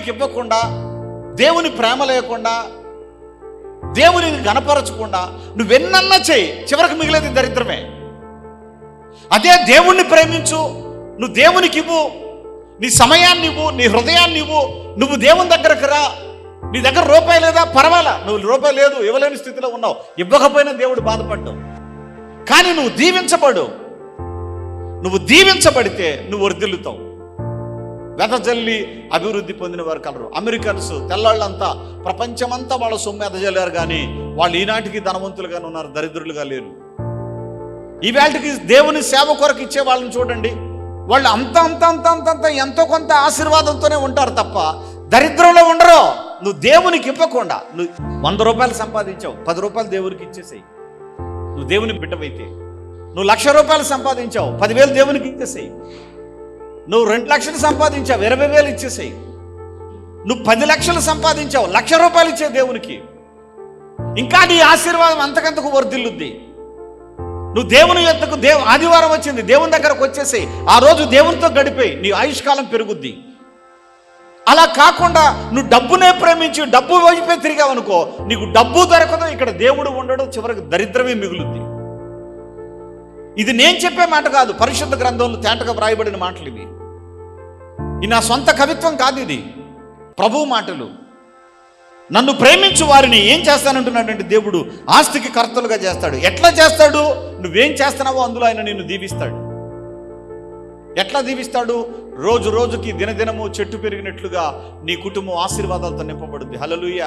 దేవునికి ఇవ్వకుండా దేవుని ప్రేమ లేకుండా దేవుని గనపరచకుండా నువ్వెన్నన్నా చేయి చివరికి మిగిలేది దరిద్రమే. అదే దేవుణ్ణి ప్రేమించు నువ్వు దేవునికి ఇవ్వు నీ సమయాన్ని ఇవ్వు నీ హృదయాన్ని ఇవ్వు నువ్వు దేవుని దగ్గరకు రా. నీ దగ్గర రూపాయి లేదా? పర్వాలా. నువ్వు రూపాయి లేదు ఇవ్వలేని స్థితిలో ఉన్నావు. ఇవ్వకపోయినా దేవుడు బాధపడ్డావు కానీ నువ్వు దీవించబడు. నువ్వు దీవించబడితే నువ్వు వర్దిల్లుతావు వెదజల్లి అభివృద్ధి పొందిన వారు కలరు. అమెరికన్స్ తెల్లాళ్ళంతా ప్రపంచమంతా వాళ్ళ సొమ్ము ఎదజల్లారు కానీ వాళ్ళు ఈనాటికి ధనవంతులుగానే ఉన్నారు దరిద్రులుగా లేరు. ఈవేళకి దేవుని సేవ కొరకు ఇచ్చే వాళ్ళని చూడండి. వాళ్ళు అంత అంత అంత అంత అంత ఎంతో కొంత ఆశీర్వాదంతోనే ఉంటారు తప్ప దరిద్రంలో ఉండరు. నువ్వు దేవునికి ఇవ్వకుండా నువ్వు వంద రూపాయలు సంపాదించావు పది రూపాయలు దేవునికి ఇచ్చేసేయి. నువ్వు దేవుని బిడ్డవైతే నువ్వు లక్ష రూపాయలు సంపాదించావు పదివేలు దేవునికి ఇచ్చేసేయి. నువ్వు రెండు లక్షలు సంపాదించావు ఇరవై వేలు ఇచ్చేసేయి. నువ్వు పది లక్షలు సంపాదించావు లక్ష రూపాయలు ఇచ్చే దేవునికి. ఇంకా నీ ఆశీర్వాదం అంతకంతకు వర్ధిల్లుద్ది. నువ్వు దేవుని యొద్దకు దేవు ఆదివారం వచ్చింది దేవుని దగ్గరకు వచ్చేసి ఆ రోజు దేవునితో గడిపోయి నీ ఆయుష్కాలం పెరుగుద్ది. అలా కాకుండా నువ్వు డబ్బునే ప్రేమించి డబ్బు వైపే తిరిగావనుకో నీకు డబ్బు దొరకదు ఇక్కడ దేవుడు ఉండడు చివరికి దరిద్రమే మిగులుద్ది. ఇది నేను చెప్పే మాట కాదు. పరిశుద్ధ గ్రంథంలో తేటగా వ్రాయబడిన మాటలు ఇవి. ఇది నా సొంత కవిత్వం కాదు ఇది. ప్రభు మాటలు. నన్ను ప్రేమించు వారిని ఏం చేస్తానంటున్నాడంటే దేవుడు ఆస్తికి కర్తలుగా చేస్తాడు. ఎట్లా చేస్తాడు? నువ్వేం చేస్తున్నావో అందులో ఆయన నిన్ను దీవిస్తాడు. ఎట్లా దీవిస్తాడు? రోజు రోజుకి దినదినము చెట్టు పెరిగినట్లుగా నీ కుటుంబం ఆశీర్వాదాలతో నింపబడుద్ది. హలలుయ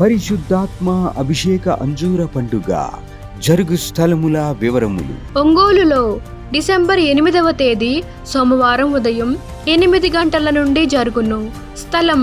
పరిశుద్ధాత్మ అభిషేక అంజూర పండుగ. జరుగు స్థలముల వివరములు. ఒంగోలులో డిసెంబర్ ఎనిమిదవ తేదీ సోమవారం ఉదయం ఎనిమిది గంటల నుండి జరుగును. స్థలం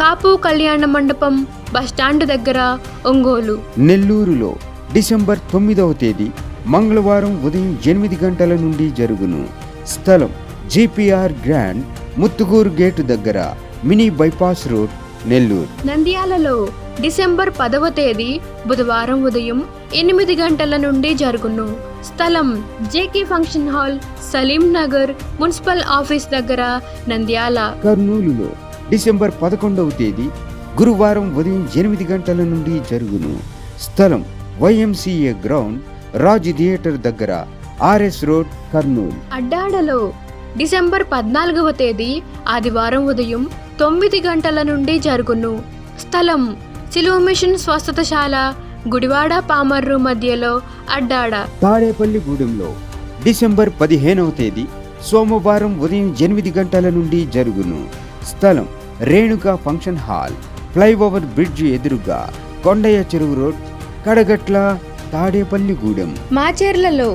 కాపు కళ్యాణ మండపం బస్టాండ్ దగ్గర ఒంగోలు. నెల్లూరులో డిసెంబర్ తొమ్మిదవ తేదీ మంగళవారం ఉదయం ఎనిమిది గంటల నుండి జరుగును. స్థలం జిపిఆర్ గ్రాండ్ ముత్తుగూరు గేటు దగ్గర మినీ బైపాస్ రోడ్ నెల్లూరు. నంద్యాలలో డిసెంబర్ పదవ తేదీ బుధవారం ఉదయం ఎనిమిది గంటల నుండి జరుగును. స్థలం JK function hall Saleem Nagar municipal office దగ్గర నంద్యాల. కర్నూలులో డిసెంబర్ పదకొండవ తేదీ గురువారం ఉదయం ఎనిమిది గంటల నుండి జరుగును. స్థలం వైఎంసీఏ గ్రౌండ్ రాజ్ థియేటర్ దగ్గర ఆర్ఎస్ రోడ్ కర్నూలు. అడ్డాడలో డిసెంబర్ పద్నాలుగవ తేదీ ఆదివారం ఉదయం తొమ్మిది గంటల నుండి జరుగును. స్థలం సిలువ మిషన్ స్వస్థతశాల గుడివాడ పామర్రు మధ్యలో అడ్డాడ. తాడేపల్లిగూడెంలో డిసెంబర్ పదిహేనవ తేదీ సోమవారం ఉదయం ఎనిమిది గంటల నుండి జరుగును. స్థలం Renuka function hall flyover bridge ఎదురుగా కొండయ్య చెరువు రోడ్ కడగట్ల తాడేపల్లిగూడెం. మాచేర్లలో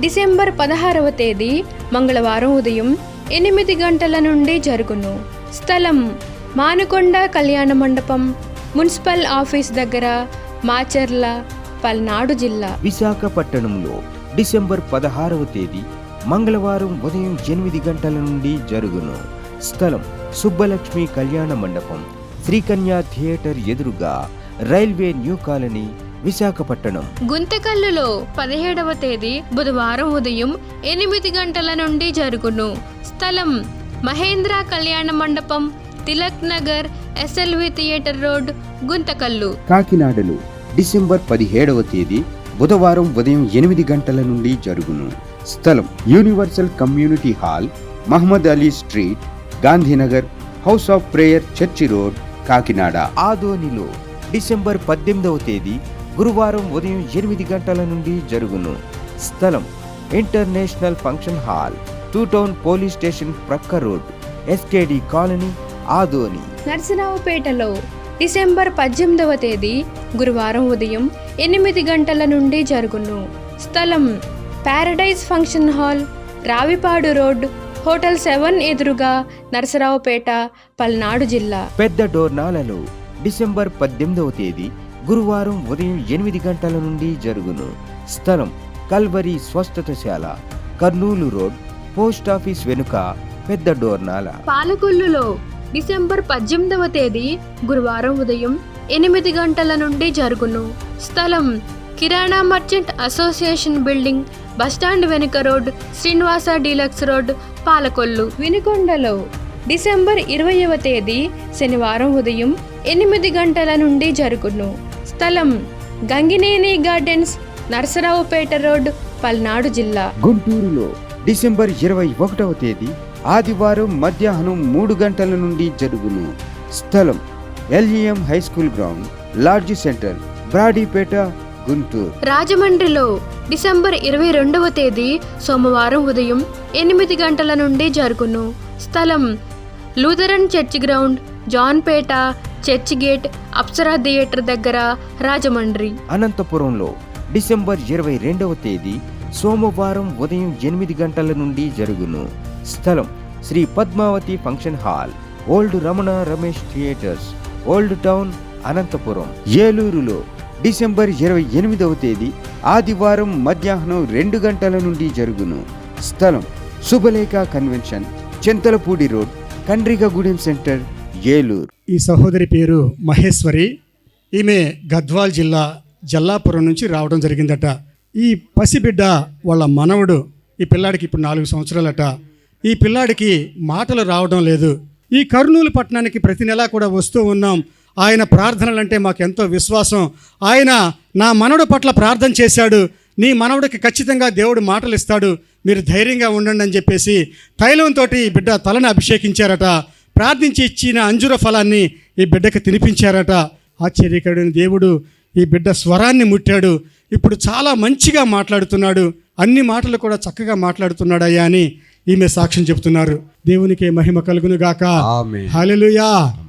డిసెంబర్ పదహారవ తేదీ మంగళవారం ఉదయం ఎనిమిది గంటల నుండి జరుగును. స్థలం మానుకొండ కళ్యాణ మండపం మున్సిపల్ ఆఫీస్ దగ్గర మాచెర్ల పల్నాడు జిల్లా. విశాఖపట్టణంలో డిసెంబర్ పదహారవ తేదీ మంగళవారం ఉదయం ఎనిమిది గంటల నుండి జరుగును. స్థలం సుబ్బలక్ష్మి కళ్యాణ మండపం శ్రీకన్యా థియేటర్ ఎదురుగా రైల్వే న్యూ కాలనీ విశాఖపట్టణం. గుంతకల్లులో పదిహేడవ తేదీ బుధవారం ఉదయం ఎనిమిది గంటల నుండి జరుగును. స్థలం Mahendra Kalyana Mandapam Tilak Nagar SLV theatre road Guntakal. కాకినాడలో డిసెంబర్ పదిహేడవ తేదీ బుధవారం ఉదయం ఎనిమిది గంటల నుండి జరుగును. స్థలం universal community hall Mohammed Ali street Gandhinagar house of prayer church road Kakinada. ఆదోనిలో డిసెంబర్ పద్దెనిమిదవ తేదీ గురువారం ఉదయం ఎనిమిది గంటల నుండి జరుగును. స్థలం international function hall two town police station ప్రక్క రోడ్ ఎస్కేడి కాలనీ ఆదోని. నర్సరావుపేటలో డిసెంబర్ పద్దెనిమిదవ తేదీ గురువారం ఉదయం ఎనిమిది గంటల నుండి జరుగును. స్థలం paradise function hall Ravipadu road hotel seven ఎదురుగా నరసరావుపేట పల్నాడు జిల్లా. పెద్ద డోర్నాలలో డిసెంబర్ పద్దెనిమిదవ తేదీ గురువారం ఉదయం ఎనిమిది గంటల నుండి జరుగును. స్థలం కల్వరి స్వస్థతశాల కర్నూలు రోడ్ పోస్ట్ ఆఫీస్ వెనుక పెద్ద డోర్నాల. పాలకొల్లులో డిసెంబర్ పద్దెనిమిదవ తేదీ గురువారం ఉదయం ఎనిమిది గంటల నుండి జరుగును. స్థలం kirana merchant association building bus stand వెనుక road Srinivasa deluxe road Palakollu. వినుకొండలో December ఇరవయవ తేదీ శనివారం ఉదయం ఎనిమిది గంటల నుండి జరుగును. స్థలం గంగినేని గార్డెన్స్ నరసరావుపేట రోడ్ పల్నాడు జిల్లా. గుంటూరులో డిసెంబర్ ఇరవై ఒకటవ తేదీ ఆదివారం మధ్యాహ్నం మూడు గంటల నుండి జరుగును. స్థలం LEM high school ground large centre Brodipet Guntur. రాజమండ్రిలో డిసెంబర్ ఇరవై రెండవ తేదీ సోమవారం ఉదయం ఎనిమిది గంటల నుండి జరుగును. స్థలం Lutheran church ground Jampeta church gate Apsara theatre దగ్గర రాజమండ్రి. అనంతపురంలో డిసెంబర్ ఇరవై రెండవ తేదీ సోమవారం ఉదయం ఎనిమిది గంటల నుండి జరుగును. స్థలం Sri Padmavathi function hall old Ramana Ramesh theatres old town Anantapur. ఏలూరులో డిసెంబర్ ఇరవై ఎనిమిదవ తేదీ ఆదివారం మధ్యాహ్నం రెండు గంటల నుండి జరుగును. స్థలం Subhalekha convention Chintalapudi road Kandrigagudem centre Eluru. ఈ సహోదరి పేరు మహేశ్వరి. ఈమె గద్వాల్ జిల్లా జల్లాపురం నుంచి రావడం జరిగిందట. ఈ పసిబిడ్డ వాళ్ళ మనవడు ఈ పిల్లాడికి ఇప్పుడు నాలుగు సంవత్సరాలట. ఈ పిల్లాడికి మాటలు రావడం లేదు. ఈ కర్నూలు పట్టణానికి ప్రతి నెలా కూడా వస్తూ ఉన్నాం. ఆయన ప్రార్థనలంటే మాకు ఎంతో విశ్వాసం. ఆయన నా మనవడు పట్ల ప్రార్థన చేశాడు. నీ మనవడికి ఖచ్చితంగా దేవుడు మాటలు ఇస్తాడు మీరు ధైర్యంగా ఉండండి అని చెప్పేసి తైలంతో ఈ బిడ్డ తలను అభిషేకించారట. ప్రార్థించి ఇచ్చిన అంజుర ఫలాన్ని ఈ బిడ్డకి తినిపించారట. ఆశ్చర్యకరుడైన దేవుడు ఈ బిడ్డ స్వరాన్ని ముట్టాడు. ఇప్పుడు చాలా మంచిగా మాట్లాడుతున్నాడు. అన్ని మాటలు కూడా చక్కగా మాట్లాడుతున్నాడయ్యా అని ఈమె సాక్ష్యం చెప్తున్నారు. దేవునికి మహిమ కలుగును గాక